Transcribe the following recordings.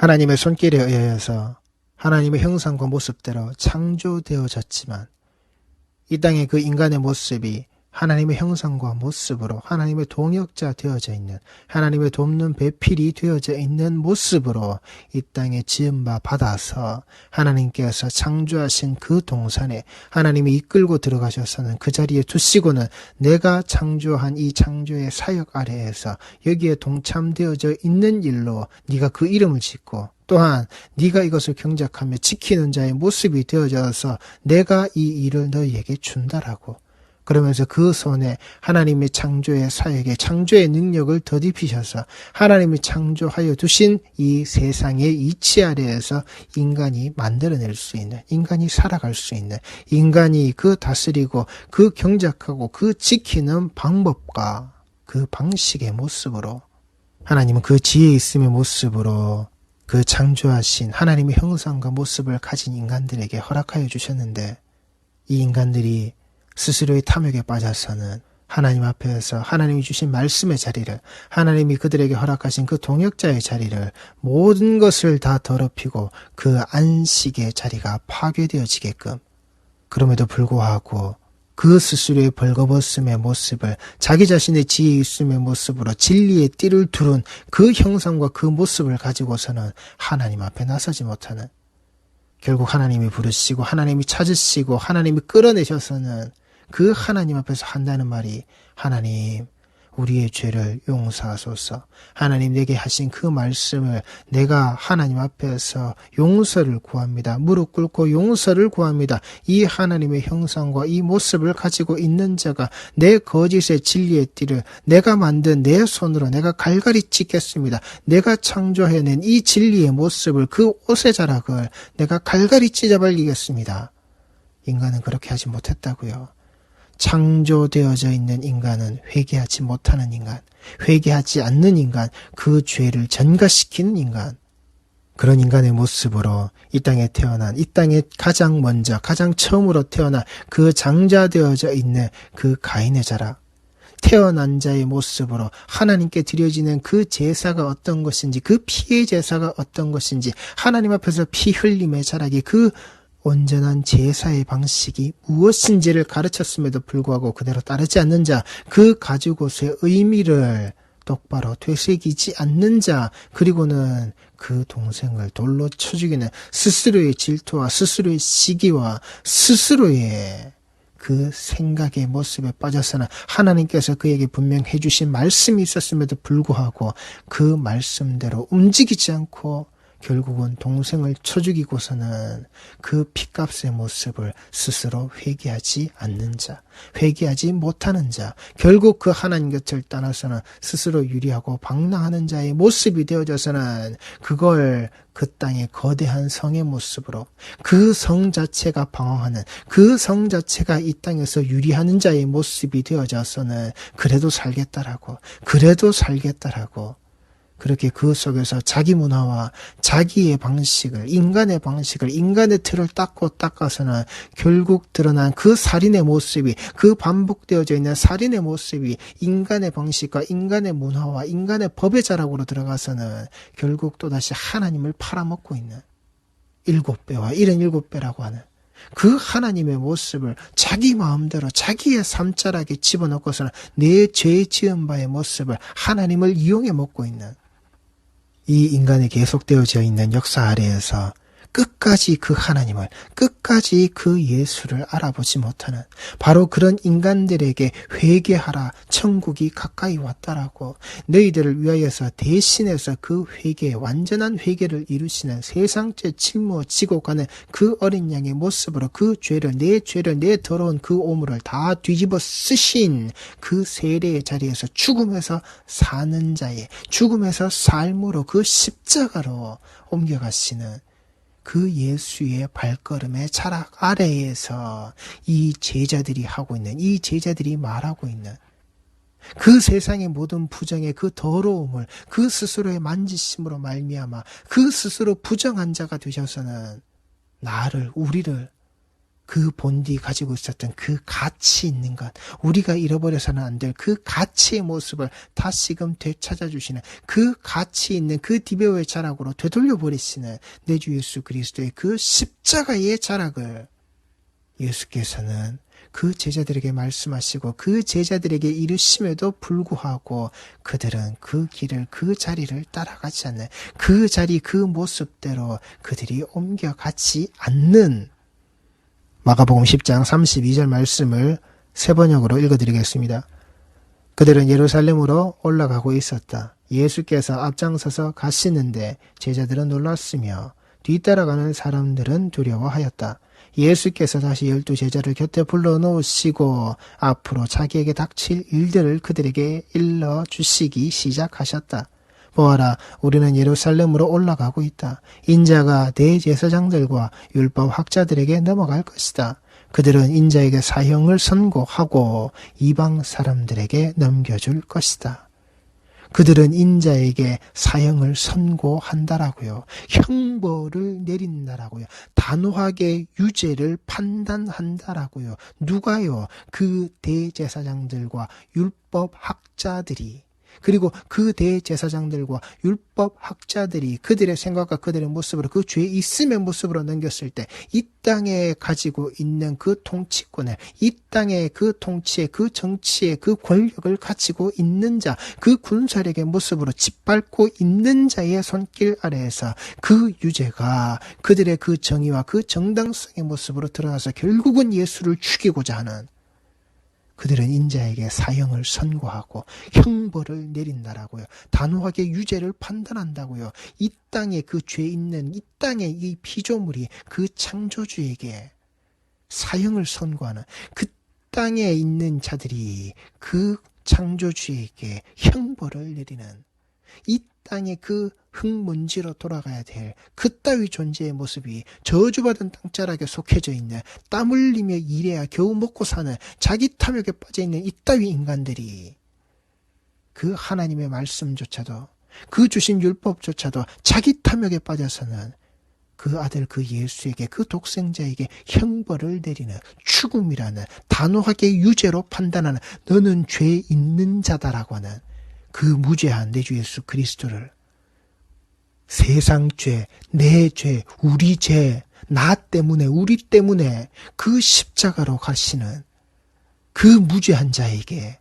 하나님의 손길에 의하여서 하나님의 형상과 모습대로 창조되어졌지만 이 땅의 그 인간의 모습이 하나님의 형상과 모습으로 하나님의 동역자 되어져 있는 하나님의 돕는 배필이 되어져 있는 모습으로 이 땅에 지은 바 받아서 하나님께서 창조하신 그 동산에 하나님이 이끌고 들어가셔서는 그 자리에 두시고는 내가 창조한 이 창조의 사역 아래에서 여기에 동참되어져 있는 일로 네가 그 이름을 짓고 또한 네가 이것을 경작하며 지키는 자의 모습이 되어져서 내가 이 일을 너희에게 준다라고 그러면서 그 손에 하나님의 창조의 사역에 창조의 능력을 더딥히셔서 하나님이 창조하여 두신 이 세상의 이치 아래에서 인간이 만들어낼 수 있는 인간이 살아갈 수 있는 인간이 그 다스리고 그 경작하고 그 지키는 방법과 그 방식의 모습으로 하나님은 그 지혜 있음의 모습으로 그 창조하신 하나님의 형상과 모습을 가진 인간들에게 허락하여 주셨는데 이 인간들이 스스로의 탐욕에 빠져서는 하나님 앞에서 하나님이 주신 말씀의 자리를 하나님이 그들에게 허락하신 그 동역자의 자리를 모든 것을 다 더럽히고 그 안식의 자리가 파괴되어지게끔 그럼에도 불구하고 그 스스로의 벌거벗음의 모습을 자기 자신의 지혜 있음의 모습으로 진리의 띠를 두른 그 형상과 그 모습을 가지고서는 하나님 앞에 나서지 못하는 결국 하나님이 부르시고 하나님이 찾으시고 하나님이 끌어내셔서는 그 하나님 앞에서 한다는 말이 하나님 우리의 죄를 용서하소서. 하나님 내게 하신 그 말씀을 내가 하나님 앞에서 용서를 구합니다. 무릎 꿇고 용서를 구합니다. 이 하나님의 형상과 이 모습을 가지고 있는 자가 내 거짓의 진리의 띠를 내가 만든 내 손으로 내가 갈갈이 찢겠습니다. 내가 창조해낸 이 진리의 모습을 그 옷의 자락을 내가 갈갈이 찢어버리겠습니다. 인간은 그렇게 하지 못했다고요. 창조되어져 있는 인간은 회개하지 못하는 인간, 회개하지 않는 인간, 그 죄를 전가시키는 인간, 그런 인간의 모습으로 이 땅에 태어난, 이 땅에 가장 먼저, 가장 처음으로 태어난 그 장자되어져 있는 그 가인의 자락, 태어난 자의 모습으로 하나님께 드려지는 그 제사가 어떤 것인지, 그 피의 제사가 어떤 것인지, 하나님 앞에서 피 흘림의 자락이 그 온전한 제사의 방식이 무엇인지를 가르쳤음에도 불구하고 그대로 따르지 않는 자, 그 가지고서의 의미를 똑바로 되새기지 않는 자, 그리고는 그 동생을 돌로 쳐 죽이는 스스로의 질투와 스스로의 시기와 스스로의 그 생각의 모습에 빠져서는 하나님께서 그에게 분명 해 주신 말씀이 있었음에도 불구하고 그 말씀대로 움직이지 않고 결국은 동생을 쳐 죽이고서는 그 핏값의 모습을 스스로 회개하지 않는 자, 회개하지 못하는 자, 결국 그 하나님 곁을 떠나서는 스스로 유리하고 방랑하는 자의 모습이 되어져서는 그걸 그 땅의 거대한 성의 모습으로 그 성 자체가 방황하는 그 성 자체가 이 땅에서 유리하는 자의 모습이 되어져서는 그래도 살겠다라고 그래도 살겠다라고 그렇게 그 속에서 자기 문화와 자기의 방식을, 인간의 방식을, 인간의 틀을 닦고 닦아서는 결국 드러난 그 살인의 모습이, 그 반복되어져 있는 살인의 모습이 인간의 방식과 인간의 문화와 인간의 법의 자락으로 들어가서는 결국 또다시 하나님을 팔아먹고 있는 일곱 배와 일흔 일곱 배라고 하는 그 하나님의 모습을 자기 마음대로 자기의 삶자락에 집어넣고서는 내 죄 지은 바의 모습을 하나님을 이용해 먹고 있는 이 인간에 계속되어져 있는 역사 아래에서 끝까지 그 하나님을, 끝까지 그 예수를 알아보지 못하는 바로 그런 인간들에게 회개하라, 천국이 가까이 왔다라고 너희들을 위하여서 대신해서 그 회개, 완전한 회개를 이루시는 세상죄 짊어지고 가는 그 어린 양의 모습으로 그 죄를, 내 죄를, 내 더러운 그 오물을 다 뒤집어 쓰신 그 세례의 자리에서 죽음에서 사는 자의, 죽음에서 삶으로 그 십자가로 옮겨가시는 그 예수의 발걸음의 차락 아래에서 이 제자들이 하고 있는, 이 제자들이 말하고 있는 그 세상의 모든 부정의 그 더러움을 그 스스로의 만지심으로 말미암아 그 스스로 부정한 자가 되셔서는 나를 우리를 그 본디 가지고 있었던 그 가치 있는 것, 우리가 잃어버려서는 안 될 그 가치의 모습을 다시금 되찾아 주시는 그 가치 있는 그 디베오의 자락으로 되돌려 버리시는 내 주 예수 그리스도의 그 십자가의 자락을 예수께서는 그 제자들에게 말씀하시고 그 제자들에게 이르심에도 불구하고 그들은 그 길을 그 자리를 따라가지 않는 그 자리 그 모습대로 그들이 옮겨가지 않는 마가복음 10장 32절 말씀을 세 번역으로 읽어드리겠습니다. 그들은 예루살렘으로 올라가고 있었다. 예수께서 앞장서서 가시는데 제자들은 놀랐으며 뒤따라가는 사람들은 두려워하였다. 예수께서 다시 열두 제자를 곁에 불러 놓으시고 앞으로 자기에게 닥칠 일들을 그들에게 일러 주시기 시작하셨다. 보아라, 우리는 예루살렘으로 올라가고 있다. 인자가 대제사장들과 율법 학자들에게 넘어갈 것이다. 그들은 인자에게 사형을 선고하고 이방 사람들에게 넘겨줄 것이다. 그들은 인자에게 사형을 선고한다라고요. 형벌을 내린다라고요. 단호하게 유죄를 판단한다라고요. 누가요? 그 대제사장들과 율법 학자들이 그리고 그 대제사장들과 율법 학자들이 그들의 생각과 그들의 모습으로 그 죄 있음의 모습으로 넘겼을 때 이 땅에 가지고 있는 그 통치권을 이 땅의 그 통치의 그 정치의 그 권력을 가지고 있는 자, 그 군사력의 모습으로 짓밟고 있는 자의 손길 아래에서 그 유죄가 그들의 그 정의와 그 정당성의 모습으로 들어가서 결국은 예수를 죽이고자 하는 그들은 인자에게 사형을 선고하고 형벌을 내린다라고요. 단호하게 유죄를 판단한다고요. 이 땅에 그 죄 있는 이 땅의 이 피조물이 그 창조주에게 사형을 선고하는 그 땅에 있는 자들이 그 창조주에게 형벌을 내리는 이 땅의 그 흙먼지로 돌아가야 될 그따위 존재의 모습이 저주받은 땅자락에 속해져 있는 땀 흘리며 일해야 겨우 먹고 사는 자기 탐욕에 빠져 있는 이따위 인간들이 그 하나님의 말씀조차도 그 주신 율법조차도 자기 탐욕에 빠져서는 그 아들 그 예수에게 그 독생자에게 형벌을 내리는 죽음이라는 단호하게 유죄로 판단하는 너는 죄 있는 자다라고 하는 그 무죄한 내 주 예수 그리스도를 세상 죄, 내 죄, 우리 죄, 나 때문에, 우리 때문에 그 십자가로 가시는 그 무죄한 자에게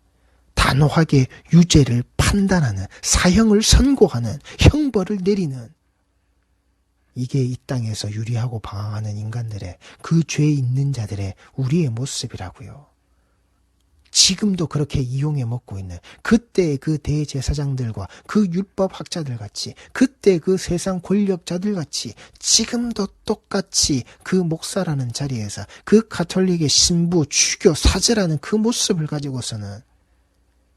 단호하게 유죄를 판단하는, 사형을 선고하는, 형벌을 내리는 이게 이 땅에서 유리하고 방황하는 인간들의 그 죄 있는 자들의 우리의 모습이라고요. 지금도 그렇게 이용해 먹고 있는 그때 그 대제사장들과 그 율법 학자들 같이 그때 그 세상 권력자들 같이 지금도 똑같이 그 목사라는 자리에서 그 가톨릭의 신부 주교 사제라는 그 모습을 가지고서는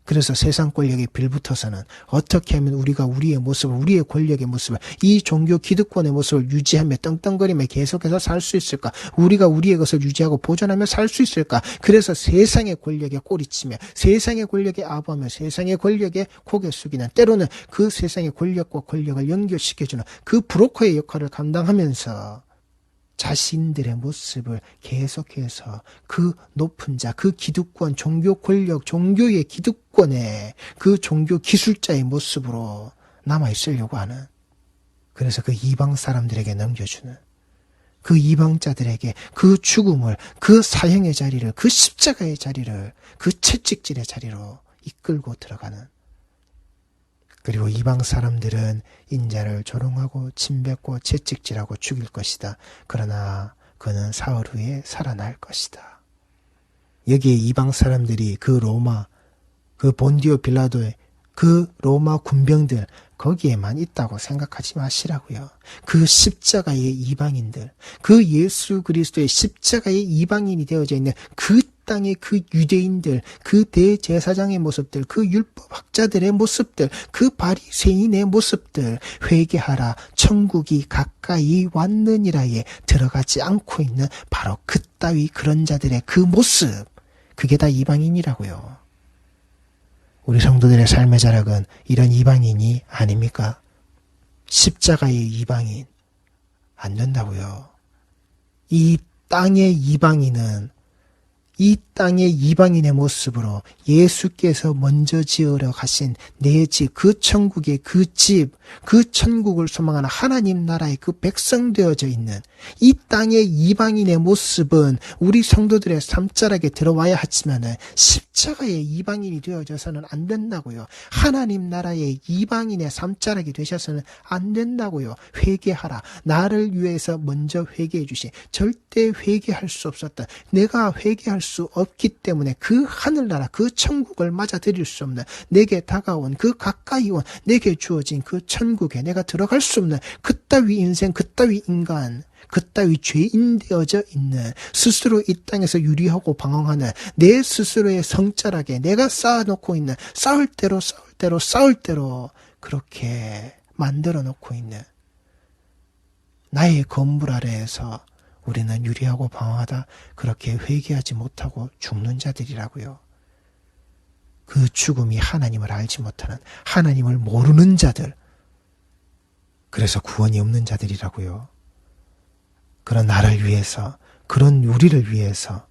그래서 세상 권력에 빌붙어서는 어떻게 하면 우리가 우리의 모습을, 우리의 권력의 모습을, 이 종교 기득권의 모습을 유지하며 떵떵거리며 계속해서 살 수 있을까? 우리가 우리의 것을 유지하고 보존하며 살 수 있을까? 그래서 세상의 권력에 꼬리치며, 세상의 권력에 아부하며, 세상의 권력에 고개 숙이는, 때로는 그 세상의 권력과 권력을 연결시켜주는 그 브로커의 역할을 감당하면서 자신들의 모습을 계속해서 그 높은 자, 그 기득권, 종교 권력, 종교의 기득권에 그 종교 기술자의 모습으로 남아 있으려고 하는 그래서 그 이방 사람들에게 넘겨주는 그 이방자들에게 그 죽음을, 그 사형의 자리를, 그 십자가의 자리를, 그 채찍질의 자리로 이끌고 들어가는 그리고 이방 사람들은 인자를 조롱하고 침뱉고 채찍질하고 죽일 것이다. 그러나 그는 사흘 후에 살아날 것이다. 여기에 이방 사람들이 그 로마, 그 본디오 빌라도의 그 로마 군병들 거기에만 있다고 생각하지 마시라고요. 그 십자가의 이방인들, 그 예수 그리스도의 십자가의 이방인이 되어져 있는 그 땅의 그 유대인들, 그 대제사장의 모습들, 그 율법학자들의 모습들, 그 바리새인의 모습들 회개하라 천국이 가까이 왔느니라에 들어가지 않고 있는 바로 그 따위 그런 자들의 그 모습 그게 다 이방인이라고요. 우리 성도들의 삶의 자락은 이런 이방인이 아닙니까? 십자가의 이방인 안 된다고요. 이 땅의 이방인은 이 땅의 이방인의 모습으로 예수께서 먼저 지으러 가신 내 집, 그 천국의 그 집, 그 천국을 소망하는 하나님 나라의 그 백성 되어져 있는 이 땅의 이방인의 모습은 우리 성도들의 삶자락에 들어와야 하지만은 십자가의 이방인이 되어져서는 안 된다고요. 하나님 나라의 이방인의 삶자락이 되셔서는 안 된다고요. 회개하라. 나를 위해서 먼저 회개해 주신 절대 회개할 수 없었다. 내가 회개할 수 없기 때문에 그 하늘나라 그 천국을 맞아들일 수 없는 내게 다가온 그 가까이 온 내게 주어진 그 천국에 내가 들어갈 수 없는 그따위 인생 그따위 인간 그따위 죄인 되어져 있는 스스로 이 땅에서 유리하고 방황하는 내 스스로의 성자락에 내가 쌓아놓고 있는 싸울 대로 싸울 대로 싸울 대로 그렇게 만들어 놓고 있는 나의 건물 아래에서 우리는 유리하고 방황하다 그렇게 회개하지 못하고 죽는 자들이라고요. 그 죽음이 하나님을 알지 못하는 하나님을 모르는 자들. 그래서 구원이 없는 자들이라고요. 그런 나를 위해서, 그런 우리를 위해서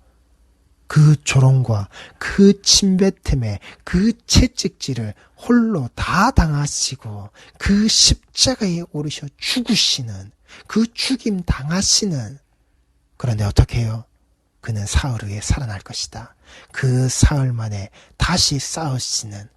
그 조롱과 그 침뱉음에 그 채찍질을 홀로 다 당하시고 그 십자가에 오르셔 죽으시는 그 죽임 당하시는 그런데 어떻게 해요? 그는 사흘 후에 살아날 것이다. 그 사흘 만에 다시 쌓으시는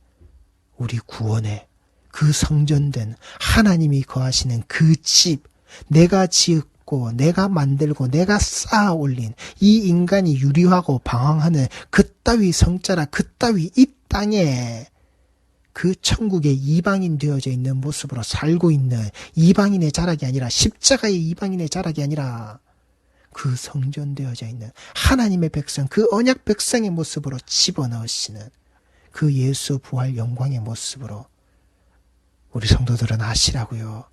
우리 구원의 그 성전된 하나님이 거하시는 그 집, 내가 지었고, 내가 만들고, 내가 쌓아 올린 이 인간이 유리하고 방황하는 그따위 성자라, 그따위 이 땅에 그 천국의 이방인 되어져 있는 모습으로 살고 있는 이방인의 자락이 아니라 십자가의 이방인의 자락이 아니라 그 성전되어져 있는 하나님의 백성, 그 언약 백성의 모습으로 집어넣으시는 그 예수 부활 영광의 모습으로 우리 성도들은 아시라고요.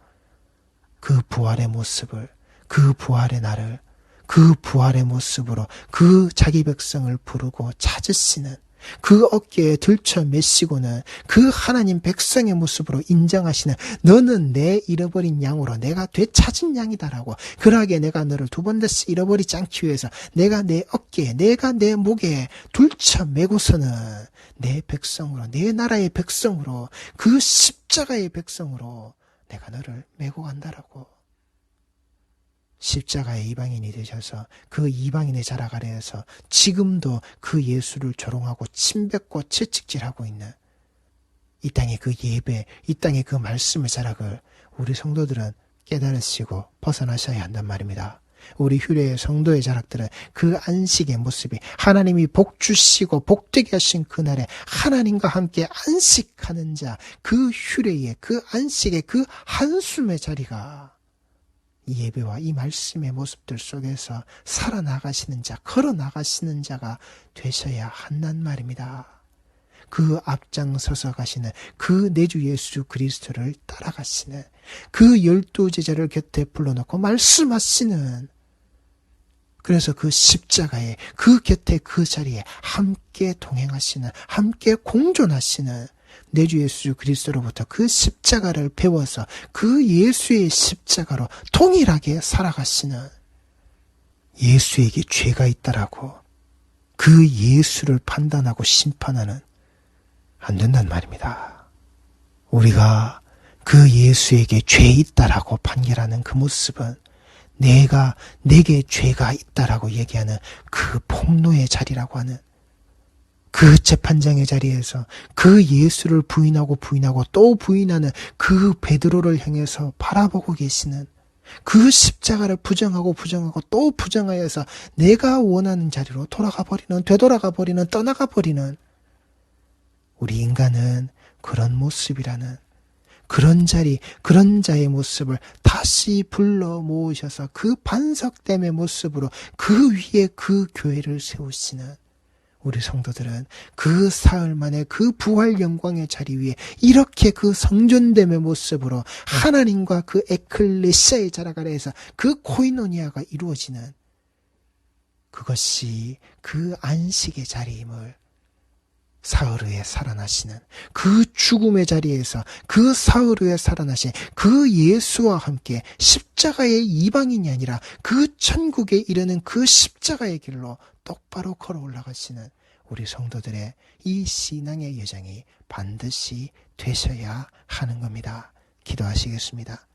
그 부활의 모습을, 그 부활의 날을, 그 부활의 모습으로 그 자기 백성을 부르고 찾으시는 그 어깨에 들쳐 메시고는 그 하나님 백성의 모습으로 인정하시는 너는 내 잃어버린 양으로 내가 되찾은 양이다라고. 그러하게 내가 너를 두 번 다시 잃어버리지 않기 위해서 내가 내 어깨에 내가 내 목에 둘쳐 메고서는 내 백성으로 내 나라의 백성으로 그 십자가의 백성으로 내가 너를 메고 간다라고 십자가의 이방인이 되셔서 그 이방인의 자락 아래에서 지금도 그 예수를 조롱하고 침뱉고 채찍질하고 있는 이 땅의 그 예배, 이 땅의 그 말씀의 자락을 우리 성도들은 깨달으시고 벗어나셔야 한단 말입니다. 우리 휴례의 성도의 자락들은 그 안식의 모습이 하나님이 복 주시고 복되게 하신 그날에 하나님과 함께 안식하는 자, 그 휴례의 그 안식의 그 한숨의 자리가 이 예배와 이 말씀의 모습들 속에서 살아나가시는 자, 걸어나가시는 자가 되셔야 한단 말입니다. 그 앞장서서 가시는 그 내주 예수 그리스도를 따라가시는 그 열두 제자를 곁에 불러놓고 말씀하시는 그래서 그 십자가에 그 곁에 그 자리에 함께 동행하시는 함께 공존하시는 내 주 예수 그리스도로부터 그 십자가를 배워서 그 예수의 십자가로 동일하게 살아가시는 예수에게 죄가 있다라고 그 예수를 판단하고 심판하는 안 된단 말입니다. 우리가 그 예수에게 죄 있다라고 판결하는 그 모습은 내가 내게 죄가 있다라고 얘기하는 그 폭로의 자리라고 하는 그 재판장의 자리에서 그 예수를 부인하고 부인하고 또 부인하는 그 베드로를 향해서 바라보고 계시는 그 십자가를 부정하고 부정하고 또 부정하여서 내가 원하는 자리로 돌아가 버리는 되돌아가 버리는 떠나가 버리는 우리 인간은 그런 모습이라는 그런 자리, 그런 자의 모습을 다시 불러 모으셔서 그 반석됨의 모습으로 그 위에 그 교회를 세우시는 우리 성도들은 그 사흘 만에 그 부활 영광의 자리 위에 이렇게 그 성전됨의 모습으로 하나님과 그 에클레시아의 자락 아래에서 그 코이노니아가 이루어지는 그것이 그 안식의 자리임을 사흘 후에 살아나시는 그 죽음의 자리에서 그 사흘 후에 살아나신 그 예수와 함께 십자가의 이방인이 아니라 그 천국에 이르는 그 십자가의 길로 똑바로 걸어 올라가시는 우리 성도들의 이 신앙의 여정이 반드시 되셔야 하는 겁니다. 기도하시겠습니다.